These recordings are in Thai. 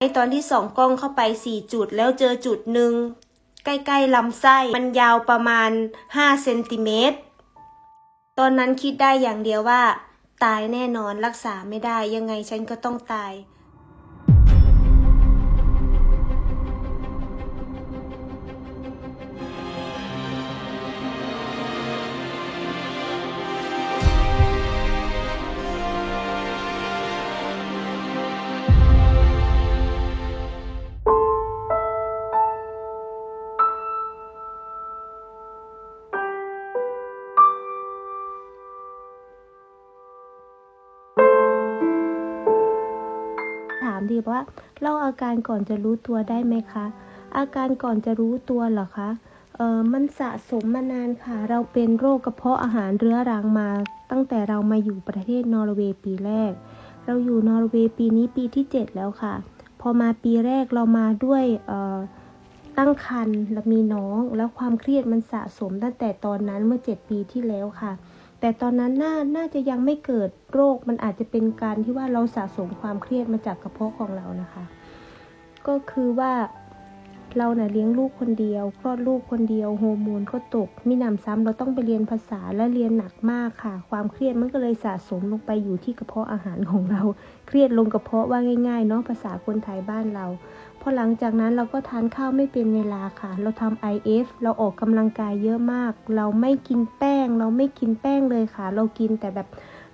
ในตอนที่ส่องกล้องเข้าไปสี่จุด แล้วเจอจุดหนึ่งใกล้ๆลำไส้มันยาวประมาณห้าเซนติเมตร ตอนนั้นคิดได้อย่างเดียวว่า ตายแน่นอนรักษาไม่ได้ยังไงฉันก็ต้องตาย ว่าเล่าอาการก่อนจะรู้ตัวได้ไหมคะ อาการก่อนจะรู้ตัวเหรอคะเออมันสะสมมานานค่ะ เราเป็นโรคกระเพาะอาหารเรื้อรังมา ตั้งแต่เรามาอยู่ประเทศนอร์เวย์ปีแรก เราอยู่นอร์เวย์ปีนี้ปีที่ 7 แล้วค่ะ พอมาปีแรกเรามาด้วยเออตั้งครรภ์และมีน้อง แล้วความเครียดมันสะสมตั้งแต่ตอนนั้นเมื่อ 7 ปีที่แล้วค่ะ แต่ตอนนั้นน่าน่าจะยังไม่เกิดโรคมันอาจจะเป็นการที่ว่าเราสะสมความเครียดมาจากกระเพาะของเรานะคะ ก็คือว่าเราเน่ะเลี้ยงลูกคนเดียวคลอดลูกคนเดียวโฮอร์โมนก็ตกมิหนำซ้ำเราต้องไปเรียนภาษาและเรียนหนักมากค่ะ ความเครียดมันก็เลยสะสมลงไปอยู่ที่กระเพาะอาหารของเรา เครียดลงกระเพาะว่าง่ายๆเนาะภาษาคนไทยบ้านเราพอหลังจากนั้นเราก็ทานข้าวไม่เป็นเวลาค่ะ เราทำ IF เราออกกำลังกายเยอะมาก เราไม่กินแป้ง เราไม่กินแป้งเลยค่ะ เรากินแต่แบบ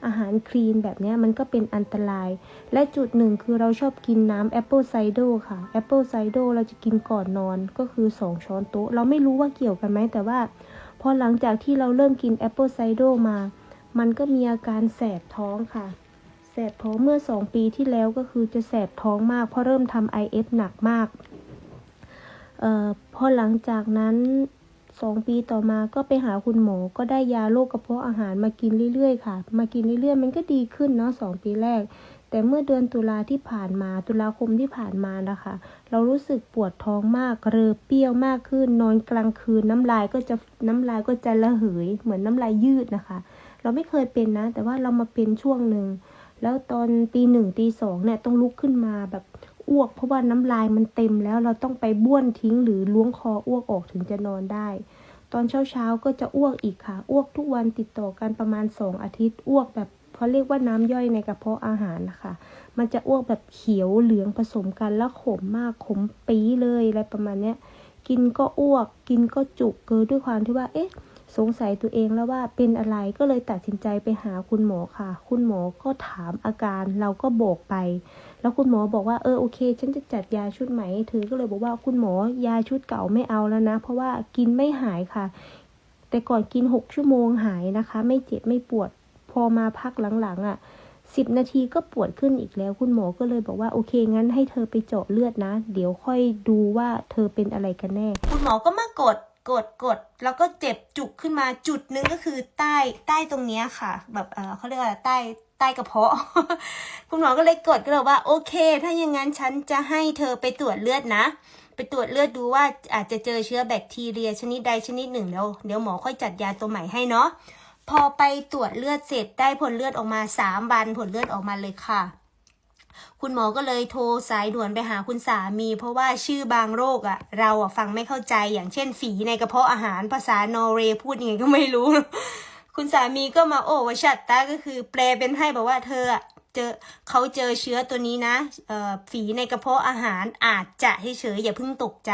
อาหารคลีนแบบนี้มันก็เป็นอันตราย และจุดหนึ่งคือเราชอบกินน้ำแอปเปิลไซโดค่ะแอปเปิลไซโดเราจะกินก่อนนอนก็คือ 2 ช้อนโต๊ะ เราไม่รู้ว่าเกี่ยวกันไหมแต่ว่า พอหลังจากที่เราเริ่มกินแอปเปิลไซโดมา มันก็มีอาการแสบท้องค่ะ แสบท้องเมื่อ 2 ปีที่แล้วก็คือจะแสบท้องมาก เพราะเริ่มทำ IF หนักมากเอ่อพอหลังจากนั้นสองปีต่อมาก็ไปหาคุณหมอ ก็ได้ยาโรคกระเพาะอาหารมากินเรื่อยๆค่ะ มากินเรื่อยๆ มันก็ดีขึ้นเนาะสองปีแรก แต่เมื่อเดือนตุลาที่ผ่านมา ตุลาคมที่ผ่านมานะคะ เรารู้สึกปวดท้องมาก เรอเปรี้ยวมากขึ้น นอนกลางคืน น้ำลายก็จะน้ำลายก็จะระเหย เหมือนน้ำลายยืดนะคะ เราไม่เคยเป็นนะ แต่ว่าเรามาเป็นช่วงหนึ่ง แล้วตอนตีหนึ่งตีสองเนี่ยต้องลุกขึ้นมาแบบอ้วก เพราะว่าน้ำลายมันเต็มแล้วเราต้องไปบ้วนทิ้งหรือล้วงคออ้วกออกถึงจะนอนได้ ตอนเช้าๆก็จะอ้วกอีกค่ะ อ้วกทุกวันติดต่อกันประมาณสองอาทิตย์อ้วกแบบเขาเรียกว่าน้ำย่อยในกระเพาะอาหารนะคะ มันจะอ้วกแบบเขียวเหลืองผสมกันแล้วขมมากขมปี๊เลยอะไรประมาณเนี้ย กินก็อ้วก กินก็จุกเกิดด้วยความที่ว่า เอ๊ะ สงสัยตัวเองแล้วว่าเป็นอะไรก็เลยตัดสินใจไปหาคุณหมอค่ะ คุณหมอก็ถามอาการเราก็บอกไป แล้วคุณหมอบอกว่าเออโอเค ฉันจะจัดยาชุดใหม่ให้เธอก็เลยบอกว่าคุณหมอยาชุดเก่าไม่เอาแล้วนะ เพราะว่ากินไม่หายค่ะ แต่ก่อนกินหกชั่วโมงหายนะคะ ไม่เจ็บไม่ปวด พอมาพักหลังๆอะ่ะสิบนาทีก็ปวดขึ้นอีกแล้ว คุณหมอก็เลยบอกว่าโอเคงั้นให้เธอไปเจาะเลือดนะ เดี๋ยวค่อยดูว่าเธอเป็นอะไรกันแน่ คุณหมอก็มากด กดกดแล้วก็เจ็บจุกขึ้นมาจุดนึงก็คือใต้ใต้ตรงนี้ค่ะ แบบเออเขาเรียกว่าใต้ใต้กระเพาะ คุณหมอก็เลยกดก็เลยว่าโอเค ถ้าอย่างนั้นฉันจะให้เธอไปตรวจเลือดนะ ไปตรวจเลือดดูว่าอาจจะเจอเชื้อแบคทีเรียชนิดใดชนิดหนึ่งแล้วเดี๋ยวหมอค่อยจัดยาตัวใหม่ให้เนาะพอไปตรวจเลือดเสร็จได้ผลเลือดออกมาสามวันผลเลือดออกมาเลยค่ะ คุณหมอก็เลยโทรสายด่วนไปหาคุณสามี เพราะว่าชื่อบางโรคอะเราอะฟังไม่เข้าใจอย่างเช่นฝีในกระเพาะอาหารภาษานอร์เวย์พูดยังไงก็ไม่รู้ คุณสามีก็มาโอ้วชัตตาก็คือแปลเป็นให้บอกว่าเธอเจอเขาเจอเชื้อตัวนี้นะฝีในกระเพาะอาหารอาจจะเฉยๆอย่าเพิ่งตกใจ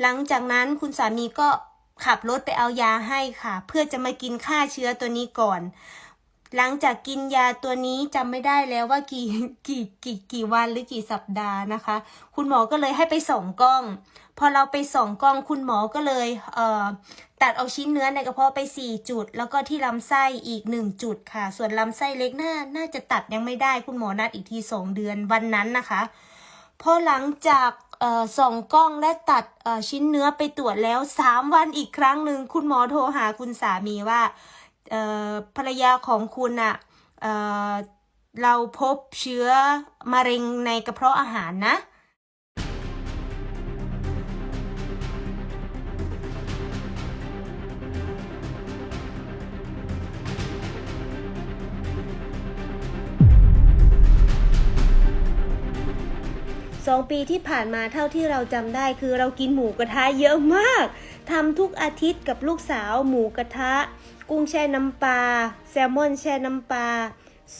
หลังจากนั้นคุณสามีก็ขับรถไปเอายาให้ค่ะ เพื่อจะมากินฆ่าเชื้อตัวนี้ก่อน หลังจากกินยาตัวนี้จำไม่ได้แล้วว่ากี่กี่กี่กี่วันหรือกี่สัปดาห์นะคะ คุณหมอก็เลยให้ไปส่องกล้อง พอเราไปส่องกล้องคุณหมอก็เลยเอ่อตัดเอาชิ้นเนื้อในกระเพาะไป 4 จุด แล้วก็ที่ลำไส้อีก 1 จุดค่ะ ส่วนลำไส้เล็กน่าน่าจะตัดยังไม่ได้คุณหมอนัดอีกที 2 เดือนวันนั้นนะคะพอหลังจากส่องกล้องและตัดชิ้นเนื้อไปตรวจแล้ว 3 วันอีกครั้งหนึ่งคุณหมอโทรหาคุณสามีว่า ภรรยาของคุณอะเออเราพบเชื้อมะเร็งในกระเพาะอาหารนะ สองปีที่ผ่านมาเท่าที่เราจำได้คือเรากินหมูกระทะเยอะมากทำทุกอาทิตย์กับลูกสาวหมูกระทะ กุ้งแช่น้ำปลาแซลมอนแช่น้ำปลา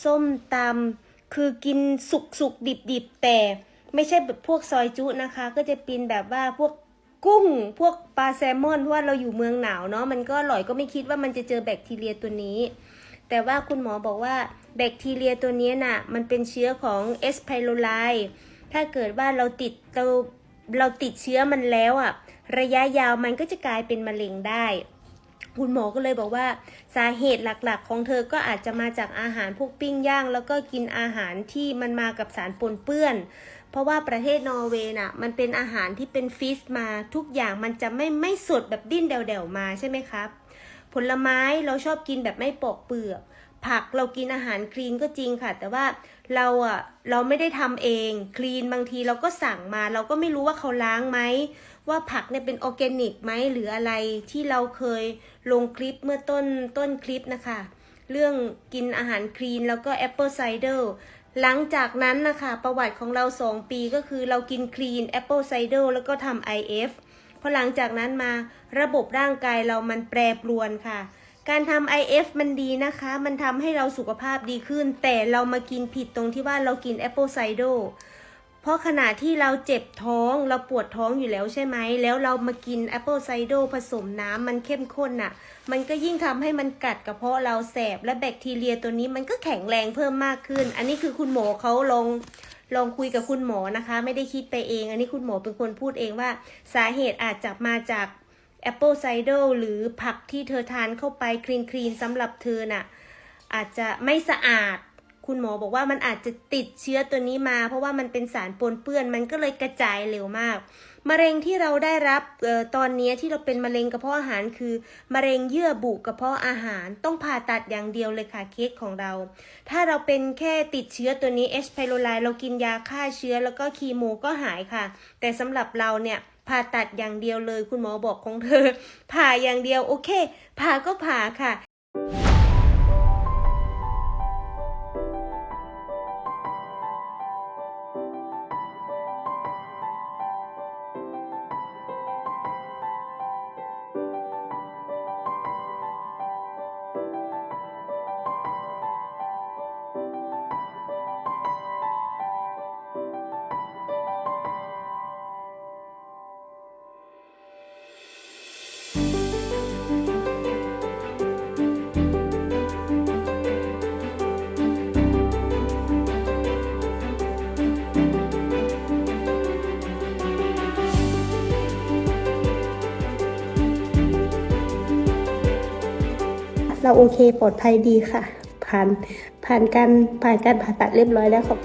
ส้มตำคือกินสุกสุกดิบดิบๆแต่ ไม่ใช่แบบพวกซอยจุนะคะ ก็จะเป็นแบบว่าพวกกุ้ง พวกปลาแซลมอนเพราะว่าเราอยู่เมืองหนาวเนาะมันก็อร่อยก็ไม่คิดว่ามันจะเจอแบคทีเรียตัวนี้ แต่ว่าคุณหมอบอกว่าแบคทีเรียตัวนี้น่ะมันเป็นเชื้อของเอสไพโรไลถ้าเกิดว่าเราติดเราเราติดเชื้อมันแล้วอะ ระยะยาวมันก็จะกลายเป็นมะเร็งได้ คุณหมอก็เลยบอกว่าสาเหตุหลักๆ ของเธอก็อาจจะมาจากอาหารพวกปิ้งย่าง แล้วก็กินอาหารที่มันมากับสารปนเปื้อน เพราะว่าประเทศนอร์เวย์น่ะมันเป็นอาหารที่เป็นฟิสมาทุกอย่างมันจะไม่ไม่สดแบบดิ้นเดวๆมาใช่ไหมครับ ผลไม้เราชอบกินแบบไม่ปอกเปลือกผักเรากินอาหารคลีนก็จริงค่ะ แต่ว่า เราอะเราไม่ได้ทำเองคลีนบางทีเราก็สั่งมา เราก็ไม่รู้ว่าเขาล้างไหมว่าผักเนี่ยเป็นออร์แกนิกไหมหรืออะไรที่เราเคยลงคลิปเมื่อต้นต้นคลิปนะคะ เรื่องกินอาหารคลีนแล้วก็แอปเปิลไซเดอร์หลังจากนั้นนะคะ ประวัติของเรา 2 ปีก็คือเรากินคลีนแอปเปิลไซเดอร์แล้วก็ทำ IF พอหลังจากนั้นมาระบบร่างกายเรามันแปรปรวนค่ะ การทำ IF มันดีนะคะ มันทำให้เราสุขภาพดีขึ้น แต่เรามากินผิดตรงที่ว่าเรากินแอปเปิลไซเดเพราะขณะที่เราเจ็บท้องเราปวดท้องอยู่แล้วใช่ไหม แล้วเรามากินแอปเปิลไซเดผสมน้ำมันเข้มข้นน่ะ มันก็ยิ่งทำให้มันกัดกระเพาะเราแสบ และแบคทีเรียตัวนี้มันก็แข็งแรงเพิ่มมากขึ้น อันนี้คือคุณหมอเขาลองลองคุยกับคุณหมอนะคะ ไม่ได้คิดไปเอง อันนี้คุณหมอเป็นคนพูดเองว่า สาเหตุอาจจะมาจาก แอปเปิลไซเดอร์หรือผักที่เธอทานเข้าไปคลีนคลีนสำหรับเธอน่ะอาจจะไม่สะอาด คุณหมอบอกว่ามันอาจจะติดเชื้อตัวนี้มา เพราะว่ามันเป็นสารปนเปื้อนมันก็เลยกระจายเร็วมาก มะเร็งที่เราได้รับออตอนนี้ที่เราเป็นมะเร็งกระเพาะอาหารคือ มะเร็งเยื่อบุกระเพาะอาหารต้องผ่าตัดอย่างเดียวเลยค่ะเคสของเรา ถ้าเราเป็นแค่ติดเชื้อตัวนี้เอสไพโรไลเรากินยาฆ่าเชื้อแล้วก็คีโมก็หายค่ะ แต่สำหรับเราเนี่ย ผ่าตัดอย่างเดียวเลยคุณหมอบอกของเธอ ผ่าอย่างเดียวโอเค ผ่าก็ผ่าค่ะ โอเคปลอดภัยดีค่ะ ผ่านผ่านการผ่านการผ่าตัดเรียบร้อยแล้วขอบ